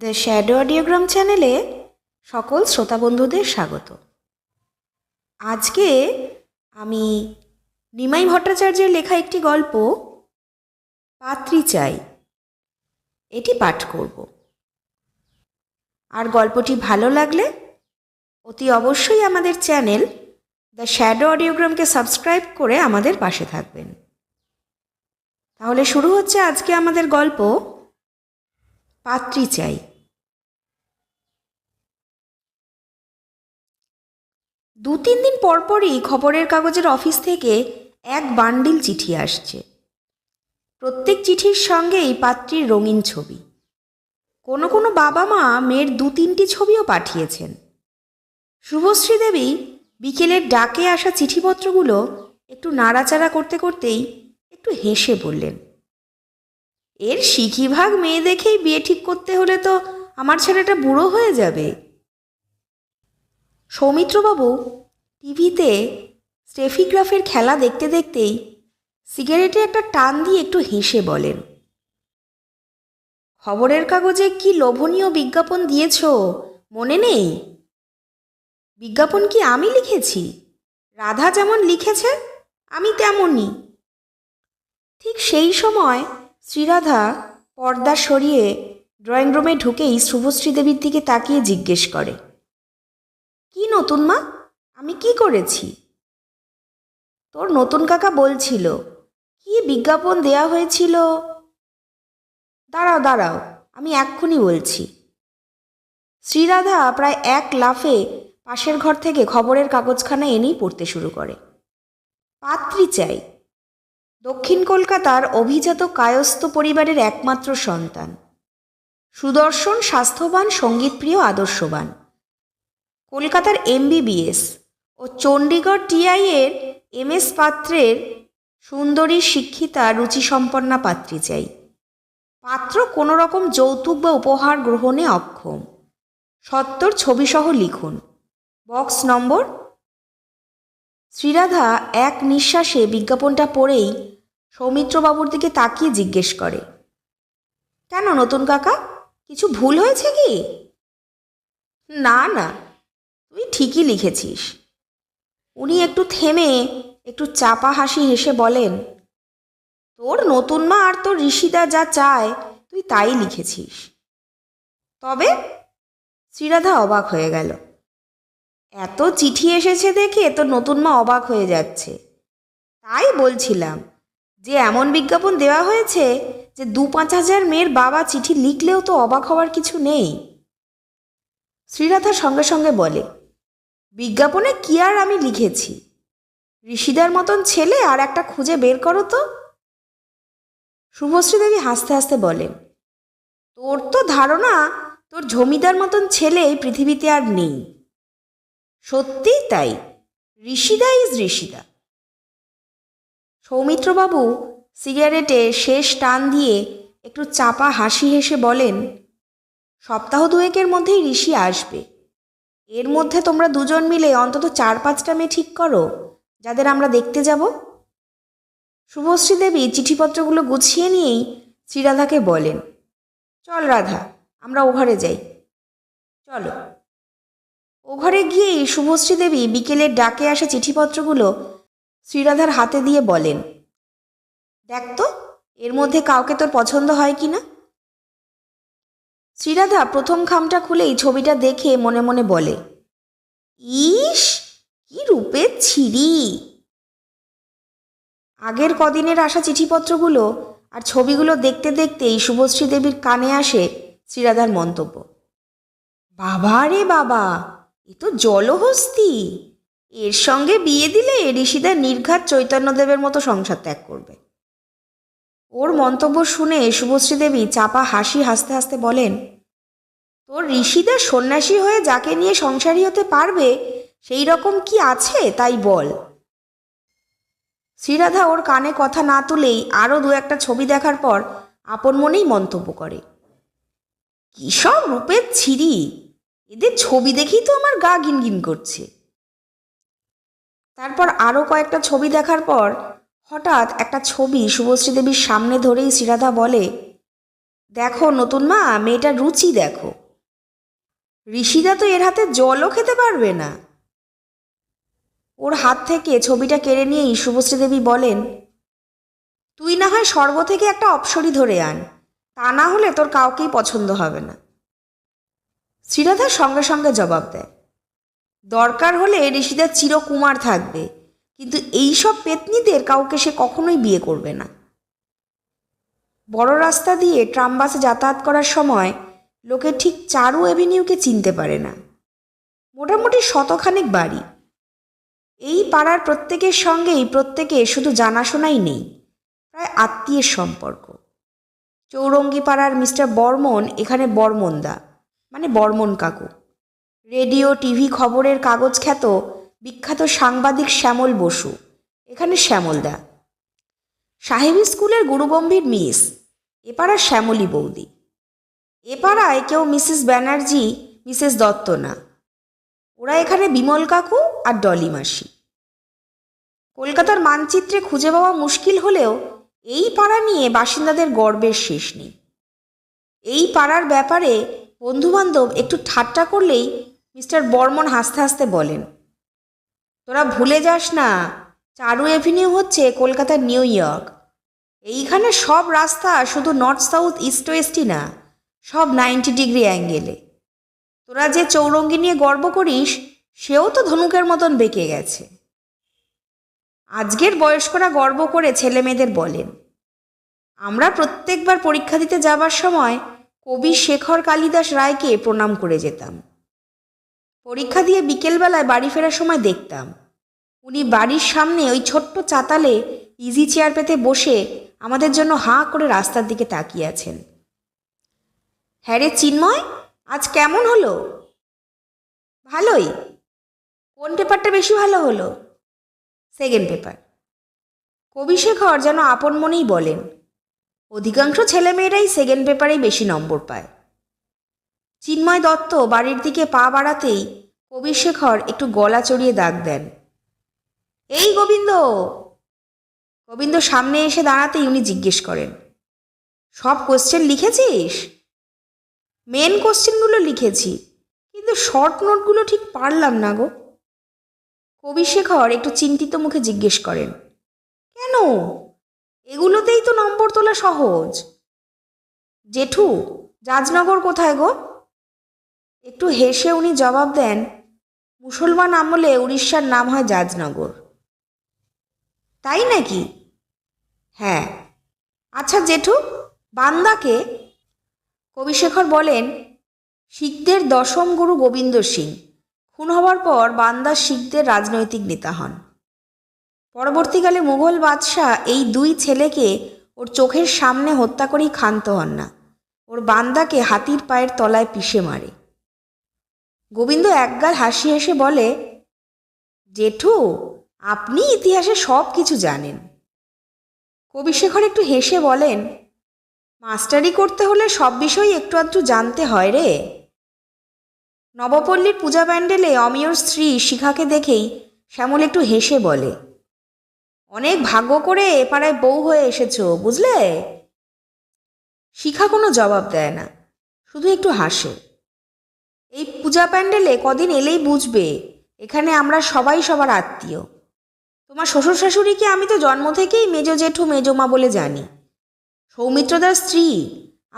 The shadow অডিওগ্রাম চ্যানেলে সকল শ্রোতা বন্ধুদের স্বাগত। আজকে আমি নিমাই ভট্টাচার্যের লেখা একটি গল্প, পাত্রী চাই, এটি পাঠ করব। আর গল্পটি ভালো লাগলে অতি অবশ্যই আমাদের চ্যানেল দ্য শ্যাডো অডিওগ্রামকে সাবস্ক্রাইব করে আমাদের পাশে থাকবেন। তাহলে শুরু হচ্ছে আজকে আমাদের গল্প পাত্রী চাই। দু তিন দিন পরপরই খবরের কাগজের অফিস থেকে এক বান্ডিল চিঠি আসছে। প্রত্যেক চিঠির সঙ্গেই পাত্রীর রঙিন ছবি। কোনো কোনো বাবা মা মেয়ের দু তিনটি ছবিও পাঠিয়েছেন। শুভশ্রী দেবী বিকেলের ডাকে আসা চিঠিপত্রগুলো একটু নাড়াচাড়া করতে করতেই একটু হেসে বললেন এর শিখিভাগ মেয়ে দেখেই বিয়ে ঠিক করতে হলে তো আমার ছেলেটা বুড়ো হয়ে যাবে। সৌমিত্রবাবু টিভিতে স্টেফিগ্রাফের খেলা দেখতে দেখতেই সিগারেটে একটা টান দিয়ে একটু হেসে বলেন, খবরের কাগজে কি লোভনীয় বিজ্ঞাপন দিয়েছ? মনে নেই? বিজ্ঞাপন কি আমি লিখেছি? রাধা যেমন লিখেছে, আমি তেমনই। ঠিক সেই সময় শ্রীরাধা পর্দা সরিয়ে ড্রয়িং রুমে ঢুকেই শুভশ্রী দেবীর দিকে তাকিয়ে জিজ্ঞেস করে, কি নতুন মা? আমি কি করেছি? তোর নতুন কাকা বলছিল, কি বিজ্ঞাপন দেয়া হয়েছিল? দাঁড়াও দাঁড়াও, আমি এক্ষুনি বলছি। শ্রীরাধা প্রায় এক লাফে পাশের ঘর থেকে খবরের কাগজখানা এনেই পড়তে শুরু করে। পাত্রী চাই দক্ষিণ কলকাতার অভিজাত কায়স্থ পরিবারের একমাত্র সন্তান। সুদর্শন, স্বাস্থ্যবান, সঙ্গীতপ্রিয়, আদর্শবান। কলকাতার এমবিবিএস ও চণ্ডীগড় টিআই এর এম এস পাত্রের সুন্দরী শিক্ষিতা রুচিসম্পন্না পাত্রী চাই। পাত্র কোনো রকম যৌতুক বা উপহার গ্রহণে অক্ষম। সত্তর ছবিসহ লিখুন। বক্স নম্বর? শ্রীরাধা এক নিঃশ্বাসে বিজ্ঞাপনটা পড়েই সৌমিত্রবাবুর দিকে তাকিয়ে জিজ্ঞেস করে, কেন নতুন কাকা? কিছু ভুল হয়েছে কি? না না, তুই ঠিকই লিখেছিস। উনি একটু থেমে একটু চাপা হাসি হেসে বলেন, তোর নতুন মা আর তোর ঋষিদা যা চায়, তুই তাই লিখেছিস। তবে শ্রীরাধা অবাক হয়ে গেল, এত চিঠি এসেছে দেখে তোর নতুন মা অবাক হয়ে যাচ্ছে। তাই বলছিলাম যে এমন বিজ্ঞাপন দেওয়া হয়েছে যে দু পাঁচ হাজার মেয়ের বাবা চিঠি লিখলেও তো অবাক হওয়ার কিছু নেই। শ্রীরাধা সঙ্গে সঙ্গে বলে, বিজ্ঞাপনে কি আর আমি লিখেছি? ঋষিদার মতন ছেলে আর একটা খুঁজে বের করো তো। শুভশ্রী দেবী হাসতে হাসতে বলেন তোর তো ধারণা, তোর জমিদার মতন ছেলে এই পৃথিবীতে আর নেই। সত্যিই তাই, ঋষিদা ইজ ঋষিদা। সৌমিত্রবাবু সিগারেটে শেষ টান দিয়ে একটু চাপা হাসি হেসে বলেন, সপ্তাহ দুয়েকের মধ্যেই ঋষি আসবে। এর মধ্যে তোমরা দুজন মিলে অন্তত চার পাঁচটা মেয়ে ঠিক করো, যাদের আমরা দেখতে যাব। শুভশ্রী দেবী চিঠিপত্রগুলো গুছিয়ে নিয়েই শ্রীরাধাকে বলেন, চল রাধা, আমরা ও ঘরে যাই। চলো। ও ঘরে গিয়েই শুভশ্রী দেবী বিকেলের ডাকে আসা চিঠিপত্রগুলো শ্রীরাধার হাতে দিয়ে বলেন, দেখ তো, এর মধ্যে কাউকে তোর পছন্দ হয় কি না? শ্রীরাধা প্রথম খামটা খুলেই ছবিটা দেখে মনে মনে বলে, ইস, কি রূপের ছিরি! আগের কদিনের আসা চিঠিপত্রগুলো আর ছবিগুলো দেখতে দেখতেই শুভশ্রী দেবীর কানে আসে শ্রীরাধার মন্তব্য, বাবা রে বাবা, এ তো জলহস্তি! এর সঙ্গে বিয়ে দিলে ঋষিদা নির্ঘাত চৈতন্যদেবের মতো সংসার ত্যাগ করবে। ওর মন্তব্য শুনে শুভশ্রী দেবী চাপা হাসি হাসতে হাসতে বলেন, তোর ঋষিদা সন্ন্যাসী হয়ে যাকে নিয়ে সংসারী হতে পারবে, সেই রকম কি আছে, তাই বল। শ্রীরাধা ওর কানে কথা না তুলেই আরও দু একটা ছবি দেখার পর আপন মনেই মন্তব্য করে, কী সব রূপের ছিরি, এদের ছবি দেখেই তো আমার গা গিনগিন করছে। তারপর আরও কয়েকটা ছবি দেখার পর হঠাৎ একটা ছবি শুভশ্রী দেবীর সামনে ধরেই শ্রীরাধা বলে, দেখো নতুন মা, মেয়েটার রুচি দেখো। ঋষিদা তো এর হাতে জলও খেতে পারবে না। ওর হাত থেকে ছবিটা কেড়ে নিয়েই শুভশ্রী দেবী বলেন, তুই না হয় স্বর্গ থেকে একটা অপসরি ধরে আন, তা না হলে তোর কাউকেই পছন্দ হবে না। শ্রীরাধা সঙ্গে সঙ্গে জবাব দেয় দরকার হলে ঋষিদার চিরকুমার থাকবে, কিন্তু এইসব পেতনিদের কাউকে সে কখনোই বিয়ে করবে না। বড় রাস্তা দিয়ে ট্রাম বাসে যাতায়াত করার সময় লোকে ঠিক চারু অ্যাভিনিউকে চিনতে পারে না। মোটামুটি শতখানেক বাড়ি। এই পাড়ার প্রত্যেকের সঙ্গেই প্রত্যেকে শুধু জানাশোনাই নেই, প্রায় আত্মীয়ের সম্পর্ক। চৌরঙ্গি পাড়ার মিস্টার বর্মন এখানে বর্মনদা মানে বর্মন কাকু। রেডিও, টিভি খবরের কাগজ খ্যাত বিখ্যাত সাংবাদিক শ্যামল বসু। এখানে শ্যামলদা সাহেবী স্কুলের গুরুগম্ভীর মিস। এপাড়ার শ্যামলী বৌদি। এপাড়ায় কেউ মিসেস ব্যানার্জি, মিসেস দত্ত না। ওরা এখানে বিমল কাকু আর ডলি মাসি। কলকাতার মানচিত্রে খুঁজে পাওয়া মুশকিল হলেও এই পাড়া নিয়ে বাসিন্দাদের গর্বের শেষ নেই। এই পাড়ার ব্যাপারে বন্ধুবান্ধব একটু ঠাট্টা করলেই মিস্টার বর্মন হাসতে হাসতে বলেন, তোরা ভুলে যাস না, চারু এভিনিউ হচ্ছে কলকাতার নিউ ইয়র্ক। এইখানে সব রাস্তা শুধু নর্থ সাউথ, ইস্ট ওয়েস্টই না, সব নাইনটি ডিগ্রি অ্যাঙ্গেলে। তোরা যে চৌরঙ্গি নিয়ে গর্ব করিস, সেও তো ধনুকের মতন বেঁকে গেছে। আজকের বয়স্করা গর্ব করে ছেলে মেয়েদের বলেন, আমরা প্রত্যেকবার পরীক্ষা দিতে যাবার সময় কবি শেখর কালিদাস রায়কে প্রণাম করে যেতাম। পরীক্ষা দিয়ে বিকেলবেলায় বাড়ি ফেরার সময় দেখতাম। উনি বাড়ির সামনে ওই ছোট্ট চাতালে ইজি চেয়ার পেতে বসে আমাদের জন্য হাঁ করে রাস্তার দিকে তাকিয়ে আছেন। হ্যাঁ রে চিন্ময়, আজ কেমন হলো? ভালোই। কোন পেপারটা বেশি ভালো হলো? সেকেন্ড পেপার কবিশেখর যেন আপন মনেই বলেন, অধিকাংশ ছেলেমেয়েরাই সেকেন্ড পেপারেই বেশি নম্বর পায়। চিন্ময় দত্ত বাড়ির দিকে পা বাড়াতেই কবিশেখর একটু গলা চড়িয়ে ডাক দেন। এই গোবিন্দ! গোবিন্দ সামনে এসে দাঁড়াতেই উনি জিজ্ঞেস করেন, সব কোশ্চেন লিখেছিস? মেন কোশ্চেনগুলো লিখেছি, কিন্তু শর্ট নোটগুলো ঠিক পারলাম না গো। কবিশেখর একটু চিন্তিত মুখে জিজ্ঞেস করেন, কেন? এগুলোতেই তো নম্বর তোলা সহজ। জেঠু, জাজনগর কোথায় গো? একটু হেসে উনি জবাব দেন, মুসলমান আমলে উড়িষ্যার নাম হয় জাজনগর। তাই নাকি? হ্যাঁ। আচ্ছা জেঠু, বান্দাকে? কবিশেখর বলেন, শিখদের দশম গুরু গোবিন্দ সিং। খুন হওয়ার পর বান্দা শিখদের রাজনৈতিক নেতা হন। পরবর্তীকালে মুঘল বাদশাহ এই দুই ছেলেকে ওর চোখের সামনে হত্যা করেই ক্ষান্ত হন না। ওর বান্দাকে হাতির পায়ের তলায় পিষে মারে। গোবিন্দ একগাল হাসি হেসে বলে, জেঠু, আপনি ইতিহাসে সব কিছু জানেন। কবিশেখর একটু হেসে বলেন, মাস্টারি করতে হলে সব বিষয়ই একটু আধটু জানতে হয় রে। নবপল্লীর পূজা প্যান্ডেলে অমিয়র স্ত্রী শিখাকে দেখেই শ্যামল একটু হেসে বলে, অনেক ভাগ্য করে এ পাড়ায় বউ হয়ে এসেছ, বুঝলে? শিখা কোনো জবাব দেয় না, শুধু একটু হাসে। এই পূজা প্যান্ডেলে কদিন এলেই বুঝবে, এখানে আমরা সবাই সবার আত্মীয়। তোমার শ্বশুর শাশুড়িকে আমি তো জন্ম থেকেই মেজো জেঠু মেজমা বলে জানি। সৌমিত্রদার স্ত্রী,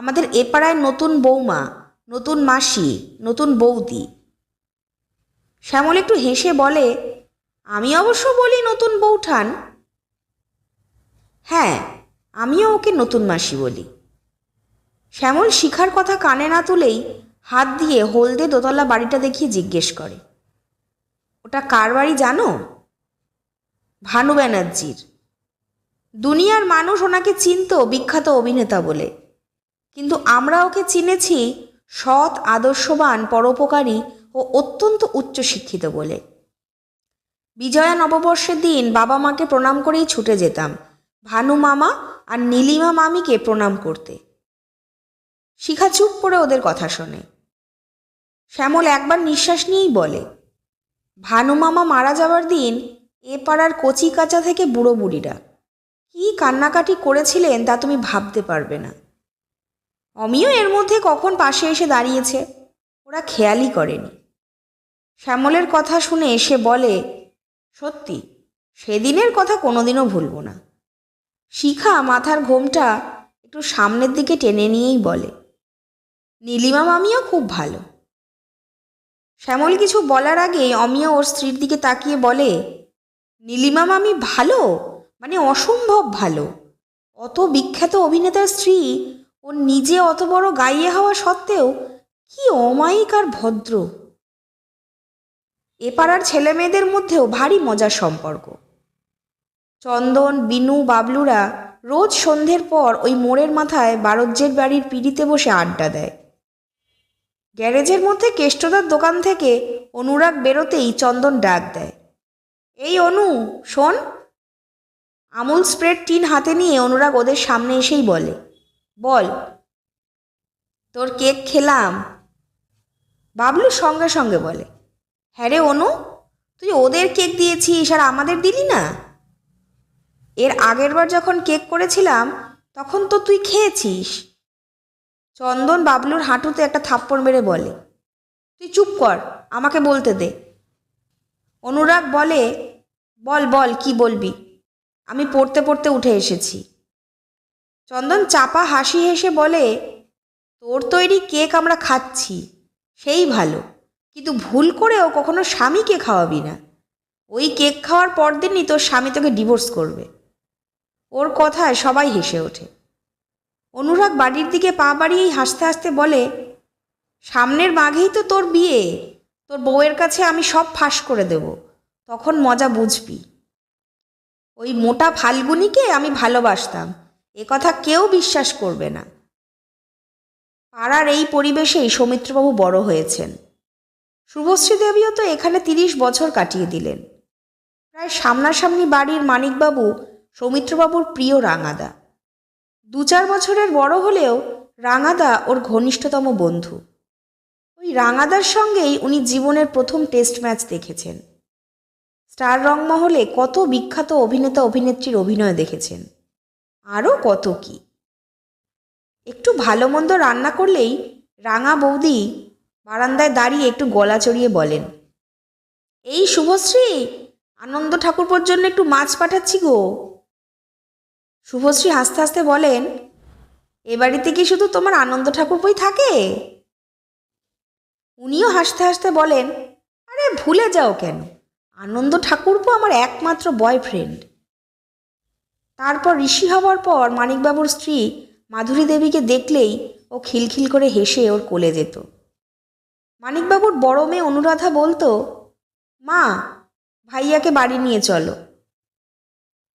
আমাদের এ পাড়ায় নতুন বৌমা, নতুন মাসি, নতুন বৌদি। শ্যামল একটু হেসে বলে, আমি অবশ্য বলি নতুন বৌঠান। হ্যাঁ আমিও ওকে নতুন মাসি বলি। শ্যামল শিখার কথা কানে না তুলেই হাত দিয়ে হলদে দোতলা বাড়িটা দেখিয়ে জিজ্ঞেস করে, ওটা কার বাড়ি জানো? ভানু ব্যানার্জির, দুনিয়ার মানুষ ওনাকে চিনত বিখ্যাত অভিনেতা বলে, কিন্তু আমরা ওকে চিনেছি সৎ, আদর্শবান, পরোপকারী ও অত্যন্ত উচ্চশিক্ষিত বলে। বিজয়া নববর্ষের দিন বাবা মাকে প্রণাম করেই ছুটে যেতাম, ভানু মামা আর নীলিমা মামিকে প্রণাম করতে। শিখা চুপ করে ওদের কথা শোনে। শ্যামল একবার নিঃশ্বাস নিয়েই বলে, ভানু মামা মারা যাওয়ার দিন এ পাড়ার কচি কাঁচা থেকে বুড়ো বুড়িরা। কী কান্নাকাটি করেছিলেন তা তুমি ভাবতে পারবে না। অমিও এর মধ্যে কখন পাশে এসে দাঁড়িয়েছে, ওরা খেয়ালই করেনি। শ্যামলের কথা শুনে সে বলে, সত্যি, সেদিনের কথা কোনোদিনও ভুলব না শিখা মাথার ঘোমটা একটু সামনের দিকে টেনে নিয়েই বলে, নীলিমা মামিও খুব ভালো। শ্যামল কিছু বলার আগে অমিয়া ওর স্ত্রীর দিকে তাকিয়ে বলে নীলিমা মামি ভালো? মানে অসম্ভব ভালো। অত বিখ্যাত অভিনেতার স্ত্রী ও নিজে অত বড় গাইয়ে হওয়া সত্ত্বেও কি অমায়িক আর ভদ্র। এ পাড়ার ছেলে মেয়েদের মধ্যেও ভারী মজার সম্পর্ক। চন্দন বিনু বাবলুরা রোজ সন্ধ্যের পর ওই মোড়ের মাথায় বারজ্যের বাড়ির পিড়িতে বসে আড্ডা দেয়। গ্যারেজের মধ্যে কেষ্টদার দোকান থেকে অনুরাগ বেরোতেই চন্দন ডাক দেয়। এই অনু, শোন। আমুল স্প্রেড টিন হাতে নিয়ে অনুরাগ ওদের সামনে এসেই বলে, বল, তোর কেক খেলাম। বাবলু সঙ্গে সঙ্গে বলে হ্যাঁ রে অনু, তুই ওদের কেক দিয়েছিস আর আমাদের দিলি না? এর আগেরবার যখন কেক করেছিলাম, তখন তো তুই খেয়েছিস। চন্দন বাবলুর হাঁটুতে একটা থাপ্পড় মেরে বলে, তুই চুপ কর, আমাকে বলতে দে। অনুরাগ বলে, বল বল, কি বলবি? আমি পড়তে পড়তে উঠে এসেছি। চন্দন চাপা হাসি হেসে বলে, তোর তৈরি কেক আমরা খাচ্ছি, সেই ভালো। কিন্তু ভুল করেও কখনো স্বামীকে খাওয়াবি না। ওই কেক খাওয়ার পরদিনই তোর স্বামী তোকে ডিভোর্স করবে। ওর কথায় সবাই হেসে ওঠে। অনুরাগ বাড়ির দিকে পা বাড়িয়েই হাসতে হাসতে বলে, সামনের মাঘেই তো তোর বিয়ে। তোর বউয়ের কাছে আমি সব ফাঁস করে দেব। তখন মজা বুঝবি। ওই মোটা ফাল্গুনিকে আমি ভালোবাসতাম। এ কথা কেউ বিশ্বাস করবে না। পাড়ার এই পরিবেশেই সৌমিত্রবাবু বড় হয়েছেন। শুভশ্রী দেবীও তো এখানে তিরিশ বছর কাটিয়ে দিলেন। প্রায় সামনাসামনি বাড়ির মানিকবাবু সৌমিত্রবাবুর প্রিয় রাঙাদা। দু চার বছরের বড় হলেও রাঙাদা ওর ঘনিষ্ঠতম বন্ধু। ওই রাঙাদার সঙ্গেই উনি জীবনের প্রথম টেস্ট ম্যাচ দেখেছেন। স্টার রংমহলে কত বিখ্যাত অভিনেতা অভিনেত্রীর অভিনয় দেখেছেন। আরও কত কি। একটু ভালো মন্দ রান্না করলেই রাঙা বৌদি বারান্দায় দাঁড়িয়ে একটু গলা চড়িয়ে বলেন, এই শুভশ্রী, আনন্দ ঠাকুরপোর জন্য একটু মাছ পাঠাচ্ছি গো। শুভশ্রী হাসতে হাসতে বলেন, এ বাড়িতে কি শুধু তোমার আনন্দ ঠাকুরপোই থাকে? উনিও হাসতে হাসতে বলেন, আরে ভুলে যাও কেন? আনন্দ ঠাকুরপো আমার একমাত্র বয়ফ্রেন্ড তারপর ঋষি হওয়ার পর মানিকবাবুর স্ত্রী মাধুরী দেবীকে দেখলেই ও খিলখিল করে হেসে ওর কোলে যেত। মানিকবাবুর বড় মেয়ে অনুরাধা বলতো, মা, ভাইয়াকে বাড়ি নিয়ে চলো।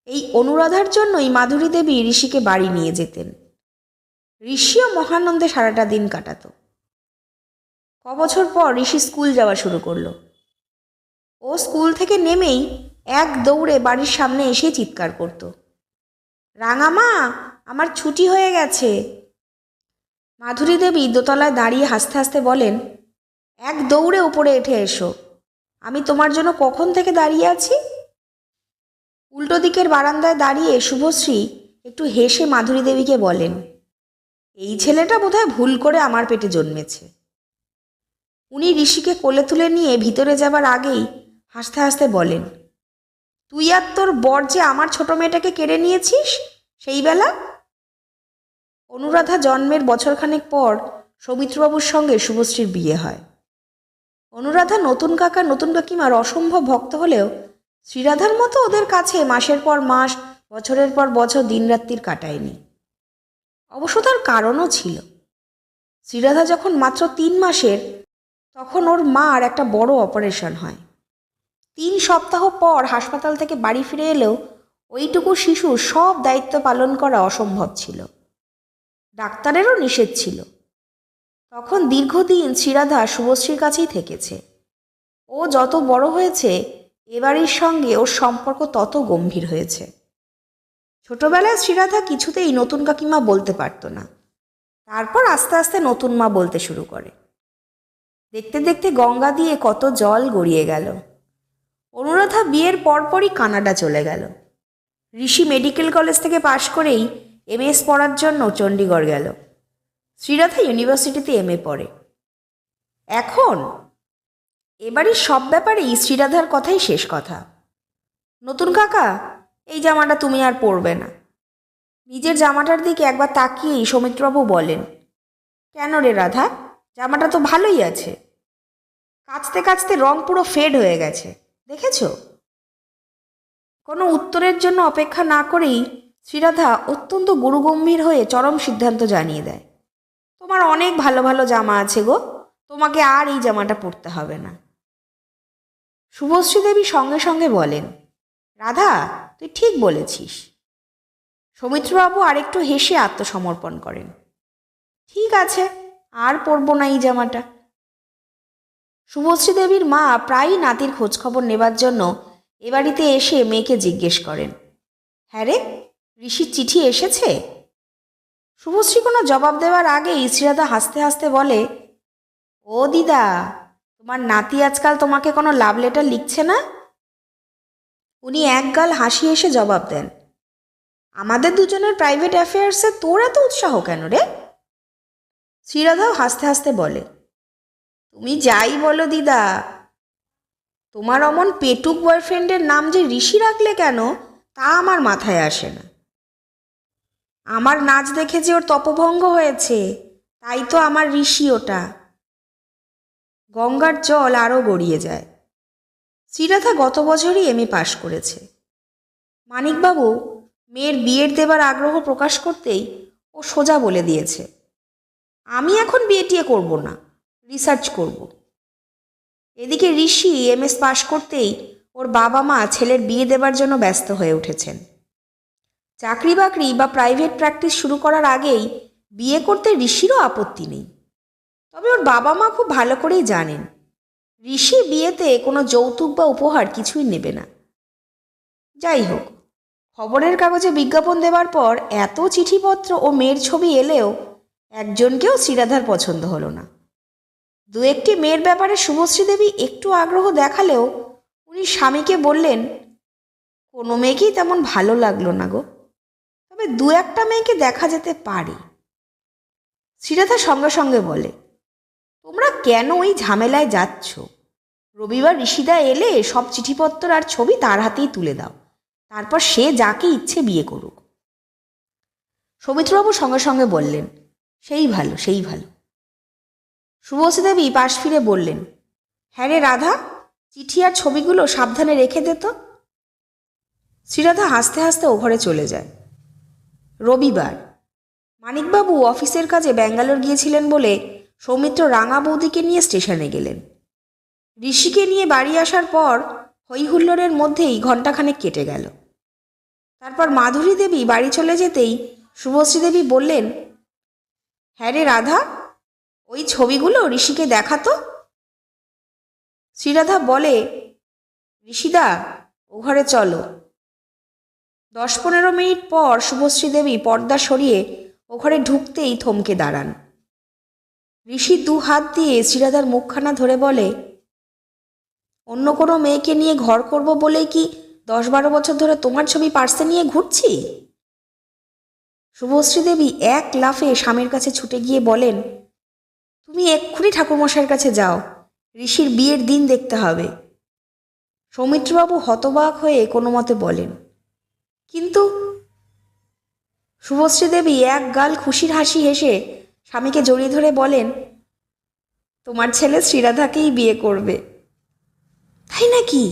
এই অনুরাধার জন্যই মাধুরী দেবী ঋষিকে বাড়ি নিয়ে যেতেন। ঋষিও মহানন্দে সারাটা দিন কাটাত। ক বছর পর ঋষি স্কুল যাওয়া শুরু করল। ও স্কুল থেকে নেমেই এক দৌড়ে বাড়ির সামনে এসে চিৎকার করত। রাঙামা, আমার ছুটি হয়ে গেছে। মাধুরী দেবী দোতলায় দাঁড়িয়ে হাসতে হাসতে বলেন, এক দৌড়ে উপরে উঠে এসো। আমি তোমার জন্য কখন থেকে দাঁড়িয়ে আছি? উল্টো দিকের বারান্দায় দাঁড়িয়ে শুভশ্রী একটু হেসে মাধুরী দেবীকে বলেন, এই ছেলেটা বোধহয় ভুল করে আমার পেটে জন্মেছে। উনি ঋষিকে কোলে তুলে নিয়ে ভিতরে যাবার আগেই হাসতে হাসতে বলেন, তুই আর তোর বর যে আমার ছোট মেয়েটাকে কেড়ে নিয়েছিস সেই বেলা? অনুরাধা জন্মের বছরখানেক পর সৌমিত্রবাবুর সঙ্গে শুভশ্রীর বিয়ে হয়। অনুরাধা নতুন কাকা, নতুন কাকিমার অসম্ভব ভক্ত হলেও শ্রীরাধার মতো ওদের কাছে মাসের পর মাস, বছরের পর বছর দিনরাত্রির কাটায়নি। অবশ্য তার কারণও ছিল। শ্রীরাধা যখন মাত্র তিন মাসের, তখন ওর মার একটা বড় অপারেশন হয়। তিন সপ্তাহ পর হাসপাতাল থেকে বাড়ি ফিরে এলেও ওইটুকু শিশুর সব দায়িত্ব পালন করা অসম্ভব ছিল। ডাক্তারেরও নিষেধ ছিল। তখন দীর্ঘদিন শ্রীরাধা শুভশ্রীর কাছেই থেকেছে। ও যত বড় হয়েছে এবাড়ির সঙ্গে ওর সম্পর্ক তত গম্ভীর হয়েছে। ছোটবেলায় শ্রীরাধা কিছুতেই নতুন কাকিমা বলতে পারতো না। তারপর আস্তে আস্তে নতুন মা বলতে শুরু করে। দেখতে দেখতে গঙ্গা দিয়ে কত জল গড়িয়ে গেল। অনুরাধা বিয়ের পরপরই কানাডা চলে গেল। ঋষি মেডিকেল কলেজ থেকে পাশ করেই এম এস পড়ার জন্য চণ্ডীগড় গেল। শ্রীরাধা ইউনিভার্সিটিতে এম এ পড়ে। এখন এবারই সব ব্যাপারেই শ্রীরাধার কথাই শেষ কথা। নতুন কাকা, এই জামাটা তুমি আর পরবে না। নিজের জামাটার দিকে একবার তাকিয়েই সৌমিত্রবাবু বলেন, কেন রে রাধা? জামাটা তো ভালোই আছে। কাচতে কাচতে রং পুরো ফেড হয়ে গেছে, দেখেছ? কোনো উত্তরের জন্য অপেক্ষা না করেই শ্রীরাধা অত্যন্ত গুরুগম্ভীর হয়ে চরম সিদ্ধান্ত জানিয়ে দেয়, তোমার অনেক ভালো ভালো জামা আছে গো, তোমাকে আর এই জামাটা পরতে হবে না। শুভশ্রী দেবী সঙ্গে সঙ্গে বলেন, রাধা, তুই ঠিক বলেছিস। সৌমিত্রবাবু আরেকটু হেসে আত্মসমর্পণ করেন, ঠিক আছে, আর পরবো না এই জামাটা। শুভশ্রী দেবীর মা প্রায়ই নাতির খোঁজখবর নেবার জন্য এ বাড়িতে এসে মেয়েকে জিজ্ঞেস করেন হ্যাঁ রে, ঋষির চিঠি এসেছে? শুভশ্রী কোনো জবাব দেওয়ার আগেই শ্রীরাধা হাসতে হাসতে বলে, ও দিদা তোমার নাতি আজকাল তোমাকে কোনো লাভ লেটার লিখছে না? উনি একগাল হাসি এসে জবাব দেন। আমাদের দুজনের প্রাইভেট অ্যাফেয়ার্সে তোর এত উৎসাহ কেন রে? শ্রীরাধাও হাসতে হাসতে বলে, তুমি যাই বলো দিদা। তোমার অমন পেটুক বয়ফ্রেন্ডের নাম যে ঋষি রাখলে কেন, তা আমার মাথায় আসে না। আমার নাচ দেখে যে ওর তপভঙ্গ হয়েছে, তাই তো আমার ঋষি ওটা। গঙ্গার জল আরও গড়িয়ে যায়। শ্রীরাধা গত বছরই এমএ পাশ করেছে। মানিকবাবু মেয়ের বিয়ের দেবার আগ্রহ প্রকাশ করতেই ও সোজা বলে দিয়েছে, আমি এখন বিয়ে টিয়ে করব না রিসার্চ করব। এদিকে ঋষি এম এস পাশ করতেই ওর বাবা মা ছেলের বিয়ে দেবার জন্য ব্যস্ত হয়ে উঠেছেন। চাকরি বাকরি বা প্রাইভেট প্র্যাকটিস শুরু করার আগেই বিয়ে করতে ঋষিরও আপত্তি নেই। তবে ওর বাবা মা খুব ভালো করেই জানেন। ঋষি বিয়েতে কোনো যৌতুক বা উপহার কিছুই নেবে না। যাই হোক, খবরের কাগজে বিজ্ঞাপন দেওয়ার পর এত চিঠিপত্র ও মেয়ের ছবি এলেও একজনকেও শ্রীরাধার পছন্দ হলো না। দু একটি মেয়ের ব্যাপারে শুভশ্রী দেবী একটু আগ্রহ দেখালেও উনি স্বামীকে বললেন, কোনো মেয়েকেই তেমন ভালো লাগল না গো। তবে দু একটা মেয়েকে দেখা যেতে পারে। শ্রীরাধা সঙ্গে সঙ্গে বলে তোমরা কেন ওই ঝামেলায় যাচ্ছ? রবিবার ঋষিদা এলে সব চিঠিপত্র আর ছবি তার হাতেই তুলে দাও। তারপর সে যাকে ইচ্ছে বিয়ে করুক। সৌমিত্রবাবু সঙ্গে সঙ্গে বললেন, সেই ভালো সেই ভালো। শুভশ্রী দেবী পাশ ফিরে বললেন হ্যাঁ রে রাধা, চিঠি আর ছবিগুলো সাবধানে রেখে দে তো। শ্রীরাধা হাসতে হাসতে ও ঘরে চলে যায়। রবিবার, মানিকবাবু অফিসের কাজে ব্যাঙ্গালোর গিয়েছিলেন বলে সৌমিত্র রাঙা বৌদিকে নিয়ে স্টেশনে গেলেন। ঋষিকে নিয়ে বাড়ি আসার পর হৈহুল্লোড়ের মধ্যেই ঘণ্টাখানেক কেটে গেল। তারপর মাধুরী দেবী বাড়ি চলে যেতেই শুভশ্রী দেবী বললেন হ্যাঁ রে রাধা, ওই ছবিগুলো ঋষিকে দেখাতো শ্রীরাধা বলে, ঋষিদা, ও ঘরে চলো। দশ পনেরো মিনিট পর শুভশ্রী দেবী পর্দা সরিয়ে ও ঘরে ঢুকতেই থমকে দাঁড়ান। ঋষি দু হাত দিয়ে শ্রীরাধার মুখখানা ধরে বলে, অন্য কোনো মেয়েকে নিয়ে ঘর করব বলেই কি দশ বারো বছর ধরে তোমার ছবি পার্সে নিয়ে ঘুরছি? শুভশ্রী দেবী এক লাফে স্বামীর কাছে ছুটে গিয়ে বলেন, তুমি এক্ষুনি ঠাকুরমশাইয়ের কাছে যাও, ঋষির বিয়ের দিন দেখতে হবে। সৌমিত্রবাবু হতবাক হয়ে কোনো মতে বলেন, কিন্তু? শুভশ্রী দেবী এক গাল খুশির হাসি হেসে স্বামীকে জড়িয়ে ধরে বলেন, তোমার ছেলে শ্রীরাধাকেই বিয়ে করবে। তাই নাকি?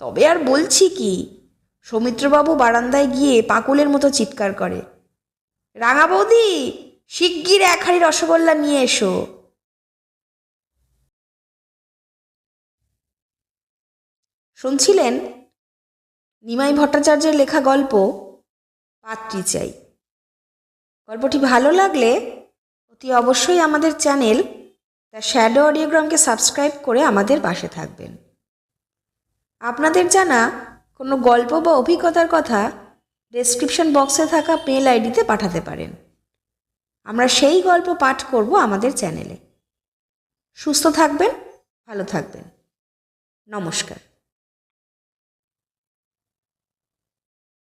তবে আর বলছি কি, সৌমিত্রবাবু বারান্দায় গিয়ে পাকুলের মতো চিৎকার করে, রাঙা বৌদি, শিগগির এক হাড়ি রসগোল্লা নিয়ে এসো। শুনছিলেন? নিমাই ভট্টাচার্যের লেখা গল্প, পাত্রী চাই। গল্পটি ভালো লাগলে অতি অবশ্যই আমাদের চ্যানেল দ্য শ্যাডো অডিওগ্রামকে সাবস্ক্রাইব করে আমাদের পাশে থাকবেন। আপনাদের জানা কোনো গল্প বা অভিজ্ঞতার কথা ডেসক্রিপশন বক্সে থাকা মেল আইডিতে পাঠাতে পারেন। আমরা সেই গল্প পাঠ করব আমাদের চ্যানেলে। সুস্থ থাকবেন, ভালো থাকবেন। নমস্কার।